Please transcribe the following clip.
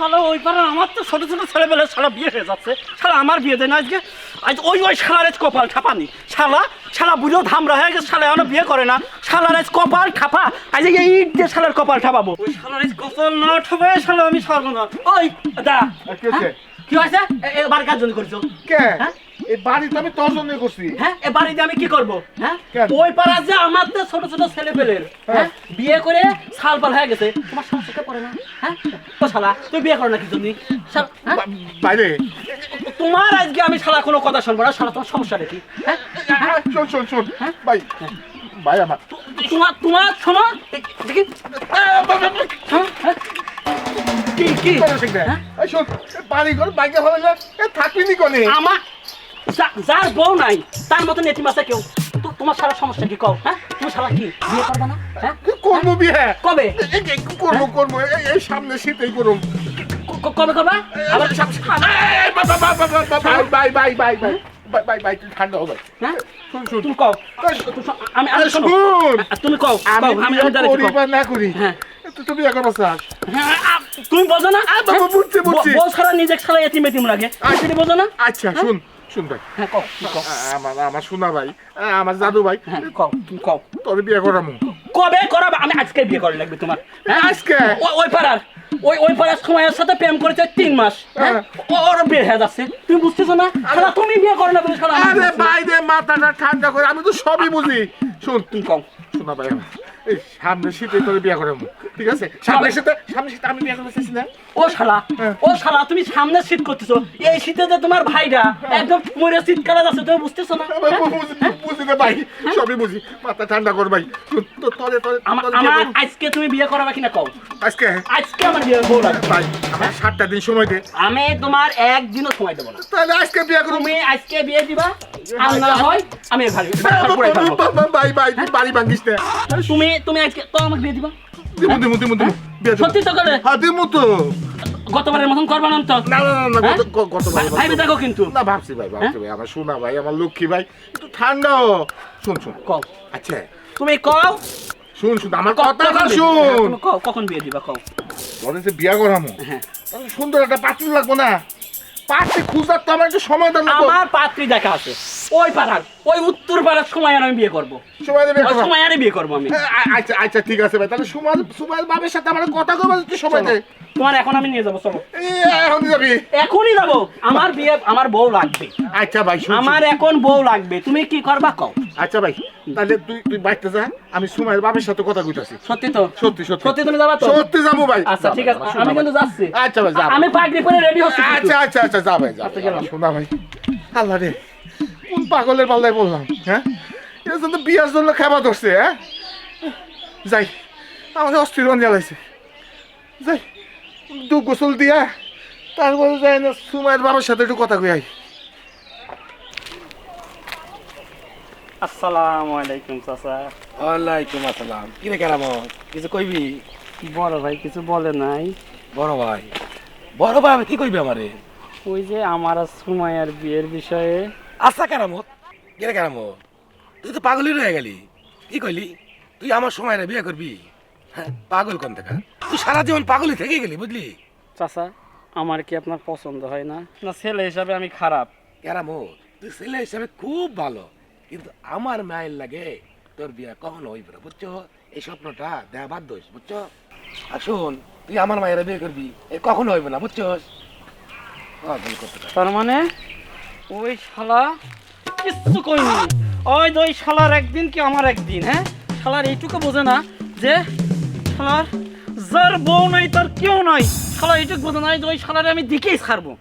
শালা ওই পাড়ার আমার তো ছোট ছোট ছেলেবেলে শালা বিয়ে হয়ে যাচ্ছে। শালা আমার বিয়ে দেয় না আজকে। আজ ওই ওই শালার আজ কপাল ঠাপানি। শালা শালা বুঝেও ধামরা হয়ে গেছে শালা এখনও বিয়ে করে না। শালার আজ কপাল ঠাপা। আজ এই ইট দিয়ে শালার কপাল ঠাপাবো। ওই শালার আজ কপাল না ঠাপে শালা আমি সর্বনা ওই দা। কি হয়েছে? এবার কার জন্য করছ। কে? হ্যাঁ? এই বাড়ি আমি তোর জন্য করছি। হ্যাঁ? এ বাড়িতে আমি কি করব? হ্যাঁ? ওই পাড়া যে আমার তো ছোট ছোট ছেলে পেলের হ্যাঁ? বিয়ে করে সাল পাল হয়ে গেছে। তোমার সমস্যাটা পড়ে না? হ্যাঁ ও শালা তুই বিয়ে করো না কি জন্য হ্যাঁ? বাইরে। তোমার আজকে আমি শালা কোনো কথা শুনব না শালা তোমার সমস্যা নাকি হ্যাঁ? হ্যাঁ, শোন শোন শোন। হ্যাঁ? ভাই ভাই আমার। তোমার তোমার শোনো দেখি? কি কি শোন বাড়ি ঘর বাইকে হবে না এ থাকবি নি আমার যার বউ নাই তার মতন এটিম আছে কেউ। তোমার সারা সমস্যা কি কও হ্যাঁ? তুমি হ্যাঁ? কবে? করব করব। এই সামনে bye bye bye bye. Bye bye bye তুমি ঠান্ডা হবে। হ্যাঁ? তুমি কও। আমি তুমি আমি হ্যাঁ। তুমি এখন তুমি বোঝো না? বুঝছি বুঝছি। বউ ছাড়া নিজে লাগে তুমি বোঝো না? আচ্ছা শুন। শুন ভাই হ্যাঁ কও কও? আমার আমার সোনা ভাই আমার জাদু ভাই হ্যাঁ কও তুমি কও। তোর বিয়ে করামু। কবে করাবে? আমি আজকে বিয়ে করে লাগবে তোমার। হ্যাঁ? আজকে? ওই পাড়ার ওই ওই পাড়ার সময়ের সাথে প্রেম করেছে তিন মাস। হ্যাঁ? হ্যাঁ। ওর বিয়ে হয়ে যাচ্ছে। তুমি বুঝতেছো না? শালা তুমি বিয়ে করো না বলে শালা আরে ভাই রে মাথাটা ঠান্ডা করে আমি তো সবই বুঝি। শুন তুমি কও? শোনা ভাই এই সামনে শীতে তোর বিয়ে করামু। ঠিক আছে সামনে শীতে সামনে শীতে আমি বিয়ে করতে চাইছি না ও শালা হ্যাঁ। ও শালা তুমি সামনে শীত করতেছো এই শীতে যে তোমার ভাইরা একদম মরে শীতকালে যাচ্ছে তুমি বুঝতেছো না হ্যাঁ? বুঝি- রে ভাই সবই বুঝি মাথা ঠান্ডা কর ভাই শুন, তো- তোরে তোরে আমা- তোরে বিয়ে আমার আজকে তুমি বিয়ে করাবে কিনা কও আজকে আজকে আমার বিয়ে ভাই আমার সাতটা দিন সময় দে আমি তোমার একদিনও সময় দেবো না তাহলে আজকে বিয়ে করব তুমি আজকে বিয়ে দিবা আর না হয় আমি। ভাই ভাই বাড়ি ভাঙিস না তুমি তুমি আজকে তো আমাকে বিয়ে দিবা দিমু দিমু দিমু দিমু। সত্যি তো করে হ্যাঁ দিমু তো। গতবারের মতন করবা না তো? না না না হ্যাঁ? গত- গ- গত ভাই দেখো কিন্তু। না ভাবছি ভাই ভাবছি ভাই আমার সোনা ভাই আমার লক্ষ্মী ভাই একটু ঠান্ডা শুন শুন। কও। আচ্ছা। তুমি কও। শুন শুন আমার ক- কথাটা কখন শুন। হ্যাঁ, কখন বিয়ে দিবা কও। বলে যে বিয়া করামু। হ্যাঁ। সুন্দর একটা পাত্র লাগবো না? পাত্রে খুঁজার তো আমার একটু সময় দেন আমার পাত্রী দেখা আছে। ওই পাড়ার ওই উত্তর পাড়ার সময় আর আমি বিয়ে করব। সময় দেবে ওই সময় বিয়ে করব আমি। আচ্ছা আচ্ছা ঠিক আছে ভাই। তাহলে সুমাল বাবের সাথে আমার কথা কবে একটু সময় দে। তোমার এখন আমি নিয়ে যাব চলো। এই, এখন যাবি? এখনই যাব। আমার বিয়ে আমার বউ লাগবে। আচ্ছা ভাই শুন আমার এখন বউ লাগবে। তুমি কি করবা কও? আচ্ছা ভাই তাহলে তুই তুই বাইতে যা আমি সুমাইল বাবের সাথে কথা কইতাছি। সত্যি তো? সত্যি সত্যি। সত্যি তুমি যাবা তো? সত্যি যাব ভাই। আচ্ছা ঠিক আছে। আমি কিন্তু যাচ্ছি। আচ্ছা ভাই যা আমি পাগড়ি পরে রেডি হচ্ছি আচ্ছা আচ্ছা আচ্ছা যা ভাই যা আচ্ছা, শোনা ভাই। আল্লাহ রে কোন পাগলের পাল্লায় বললাম হ্যাঁ? এটা তো বিয়ার জন্য খাবার ধরছে হ্যাঁ? যাই আমাকে অস্থির জ্বালাইছে যাই দু গোসল দিয়া তারপরে যাই না সুমায়ের বাবার সাথে একটু কথা কই আই। আসসালামু আলাইকুম চাচা। ওয়ালাইকুম আসসালাম। কি রে কেরাম? কিছু কইবি? বড় ভাই কিছু বলে নাই। বড় ভাই। বড় ভাই আমি কি কইবি আমারে? ওই যে আমার আর সুমাইয়ার বিয়ের বিষয়ে। আচ্ছা কেরামত কি রে কেরামত তুই তো পাগলই রয়ে গেলি। কি কইলি? তুই আমার সময় রে বিয়ে করবি? হ্যাঁ পাগল কোন থেকে? তুই সারা জীবন পাগলই থেকে গেলি বুঝলি? চাচা আমার কি আপনার পছন্দ হয় না? না ছেলে হিসাবে আমি খারাপ। কেরামত তুই ছেলে হিসাবে খুব ভালো। কিন্তু আমার মায়ের লাগে তোর বিয়ে কখনো হইব না বুঝছ? এই স্বপ্নটা দেয়া বাদ দোষ, বুঝছ? আর শোন, তুই আমার মায়ের বিয়ে করবি, এ কখনো হইব না করতে থাক। তার মানে ওই শালা কিচ্ছু কইনি। ওই ওই শালার একদিন কি আমার একদিন হ্যাঁ? শালার এইটুকু বোঝে না যে শালার যার বউ নাই, তার কেউ নাই। শালা এইটুকু বোঝে না যে ওই শালারে আমি দিকেই ছাড়বো।